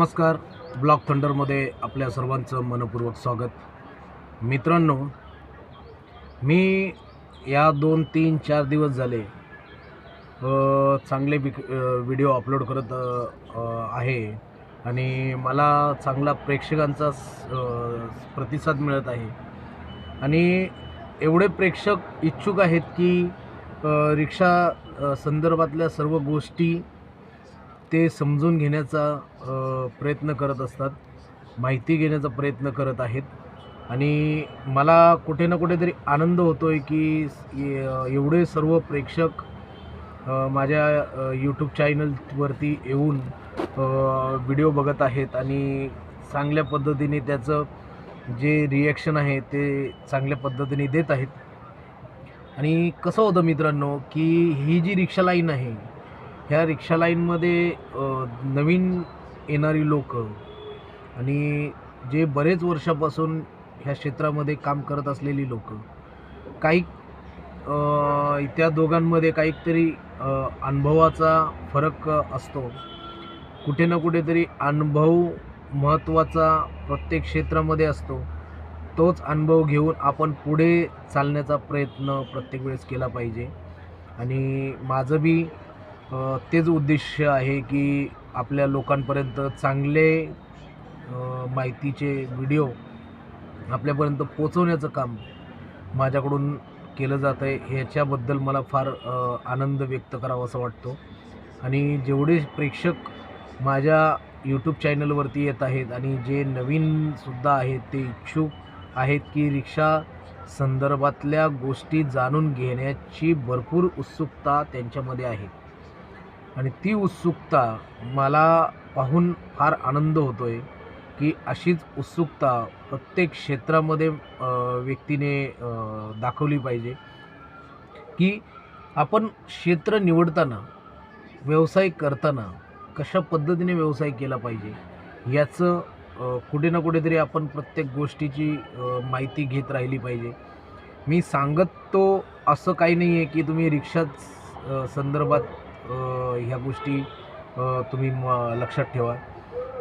नमस्कार. ब्लॉक थंडरमध्ये आपल्या सर्वांचं मनपूर्वक स्वागत. मित्रांनो मी या दोन तीन चार दिवस झाले चांगले विक व्हिडिओ अपलोड करत आहे. आणि मला चांगला प्रेक्षकांचा स- प्रतिसाद मिळत आहे. आणि एवढे प्रेक्षक इच्छुक आहेत की रिक्षा संदर्भातल्या सर्व गोष्टी ते समजून घेण्याचा प्रयत्न करत असतात. माहिती घेण्याचा प्रयत्न करत आहेत. आणि मला कुठे ना कुठेतरी आनंद होतो आहे की एवढे सर्व प्रेक्षक माझ्या यूट्यूब चॅनलवरती येऊन व्हिडिओ बघत आहेत. आणि चांगल्या पद्धतीने त्याचं जे रिॲक्शन आहे ते चांगल्या पद्धतीने देत आहेत. आणि कसं होतं मित्रांनो की ही जी रिक्षा लाईन आहे ह्या रिक्षा लाईनमध्ये नवीन येणारी लोक आणि जे बरेच वर्षापासून ह्या क्षेत्रामध्ये काम करत असलेली लोक काही त्या दोघांमध्ये काहीतरी अनुभवाचा फरक असतो. कुठे ना कुठेतरी अनुभव महत्त्वाचा प्रत्येक क्षेत्रामध्ये असतो. तोच अनुभव घेऊन आपण पुढे चालण्याचा प्रयत्न प्रत्येक वेळेस केला पाहिजे. आणि माझं बी तेच उद्देश आहे की आपल्या लोकांपर्यंत चांगले माहितीचे व्हिडिओ आपल्यापर्यंत पोचवण्याचं काम माझ्याकडून केलं जातं आहे ह्याच्याबद्दल मला फार आनंद व्यक्त करावा असं वाटतो. आणि जेवढे प्रेक्षक माझ्या यूट्यूब चॅनलवरती येत आहेत आणि जे नवीनसुद्धा आहेत ते इच्छुक आहेत की रिक्षा संदर्भातल्या गोष्टी जाणून घेण्याची भरपूर उत्सुकता त्यांच्यामध्ये आहे. आणि ती उत्सुकता मला पाहून फार आनंद होतो आहे की अशीच उत्सुकता प्रत्येक क्षेत्रामध्ये व्यक्तीने दाखवली पाहिजे. की आपण क्षेत्र निवडताना व्यवसाय करताना कशा पद्धतीने व्यवसाय केला पाहिजे याचं कुठे ना कुठेतरी आपण प्रत्येक गोष्टीची माहिती घेत राहिली पाहिजे. मी सांगत तो असं काही नाही आहे की तुम्ही रिक्षा संदर्भात ह्या गोष्टी तुम्ही म लक्षात ठेवा.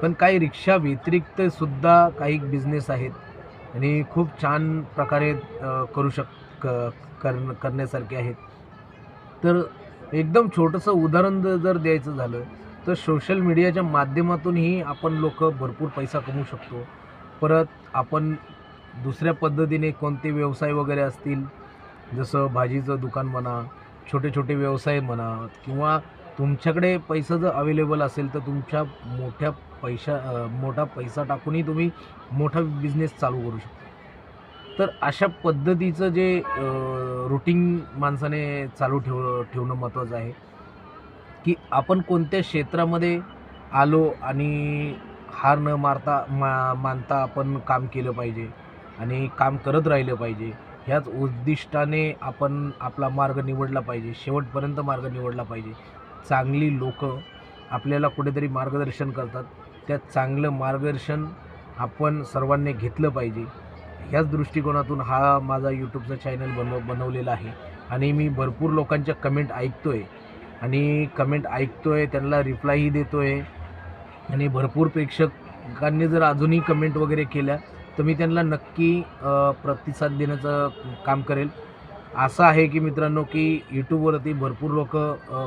पण काही रिक्षा व्यतिरिक्त सुद्धा काही बिझनेस आहेत. आणि खूप छान प्रकारे करू शक क- कर करण्यासारखे आहेत. तर एकदम छोटंसं उदाहरण जर द्यायचं झालं तर सोशल मीडियाच्या माध्यमातूनही आपण लोक भरपूर पैसा कमवू शकतो. परत आपण दुसऱ्या पद्धतीने कोणते व्यवसाय वगैरे असतील जसं भाजीचं दुकान म्हणा छोटे छोटे व्यवसाय म्हणा किंवा तुमच्याकडे पैसा जर अवेलेबल असेल तर तुमच्या मोठ्या पैशा मोठा पैसा टाकूनही तुम्ही मोठा बिझनेस चालू करू शकता. तर अशा पद्धतीचं जे रुटीन माणसाने चालू ठेव ठेवणं महत्त्वाचं आहे की आपण कोणत्या क्षेत्रामध्ये आलो आणि हार न मारता मा मानता आपण काम केलं पाहिजे आणि काम करत राहिलं पाहिजे ह्याच उद्दिष्टाने आपण आपला मार्ग निवडला पाहिजे. शेवटपर्यंत मार्ग निवडला पाहिजे. चांगली लोक आपल्याला कुठेतरी मार्गदर्शन करतात. त्या चांगलं मार्गदर्शन आपण सर्वांनी घेतलं पाहिजे. ह्याच दृष्टिकोनातून हा माझा यूट्यूबचा चॅनल बनव बनवलेला आहे. आणि मी भरपूर लोकांच्या कमेंट ऐकतो आहे आणि कमेंट ऐकतो आहे त्यांना रिप्लायही देतो आहे आणि भरपूर प्रेक्षकांनी जर अजूनही कमेंट वगैरे केल्या तर मी त्यांना नक्की प्रतिसाद देण्याचं काम करेल. असं आहे की मित्रांनो की यूट्यूबवरती भरपूर लोक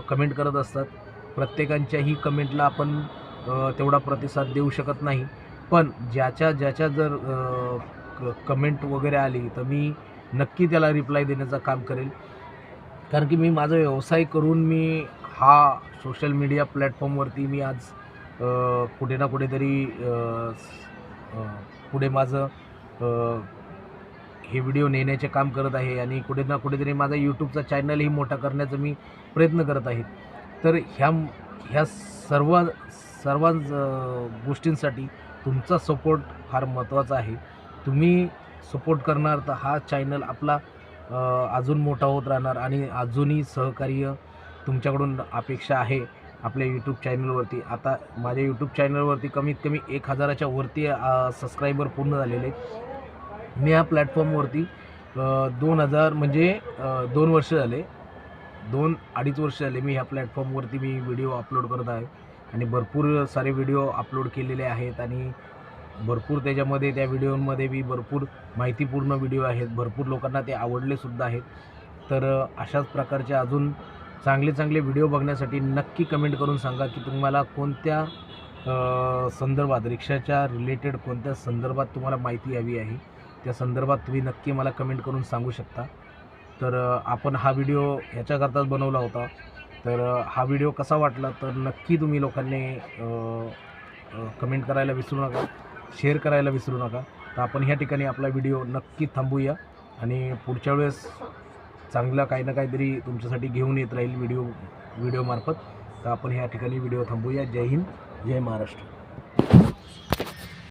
कमेंट करत असतात. प्रत्येकांच्याही कमेंटला आपण तेवढा प्रतिसाद देऊ शकत नाही. पण ज्याच्या ज्याच्या जर कमेंट वगैरे आली तर मी नक्की त्याला रिप्लाय देण्याचं काम करेल. कारण की मी माझा व्यवसाय करून मी हा सोशल मीडिया प्लॅटफॉर्मवरती मी आज कुठे ना कुठेतरी पुढे माझं हे व्हिडिओ नेण्याचे काम करत आहे आणि कुठे ना कुठेतरी माझा यूट्यूबचा चॅनलही मोठा करण्याचा मी प्रयत्न करत आहे. तर ह्या ह्या सर्व सर्व गोष्टींसाठी तुमचा सपोर्ट फार महत्त्वाचा आहे. तुम्ही सपोर्ट करणार तर हा चॅनल आपला अजून मोठा होत राहणार आणि अजूनही सहकार्य तुमच्याकडून अपेक्षा आहे. आपल्या यूट्यूब चॅनलवरती आता माझ्या यूट्यूब चॅनलवरती कमीत कमी एक हजाराच्या वरती सबस्क्रायबर पूर्ण झालेले आहेत. मी या प्लॅटफॉर्मवरती दोन हजार म्हणजे दोन वर्ष झाले. दोन अडीच वर्ष झाले मी ह्या प्लॅटफॉर्मवरती मी व्हिडिओ अपलोड करत आहे. आणि भरपूर सारे व्हिडिओ अपलोड केलेले आहेत आणि भरपूर त्याच्यामध्ये त्या व्हिडिओमध्ये बी भरपूर माहितीपूर्ण व्हिडिओ आहेत. भरपूर लोकांना ते आवडलेसुद्धा आहेत. तर अशाच प्रकारचे अजून चांगले चांगले व्हिडिओ बघण्यासाठी नक्की कमेंट करून सांगा की तुम्हाला कोणत्या संदर्भात रिक्षाच्या रिलेटेड कोणत्या संदर्भात तुम्हाला माहिती हवी आहे त्या संदर्भात तुम्ही नक्की मला कमेंट करून सांगू शकता. तर आपण हा व्हिडिओ ह्याच्याकरताच बनवला होता. तर हा व्हिडिओ कसा वाटला तर नक्की तुम्ही लोकांनी कमेंट करायला विसरू नका शेअर करायला विसरू नका. तर आपण ह्या ठिकाणी आपला व्हिडिओ नक्की थांबूया आणि पुढच्या वेळेस चांगलं काही ना काहीतरी तुमच्यासाठी घेऊन येत राहील व्हिडिओ व्हिडिओमार्फत. तर आपण ह्या ठिकाणी व्हिडिओ थांबूया. जय हिंद जय महाराष्ट्र.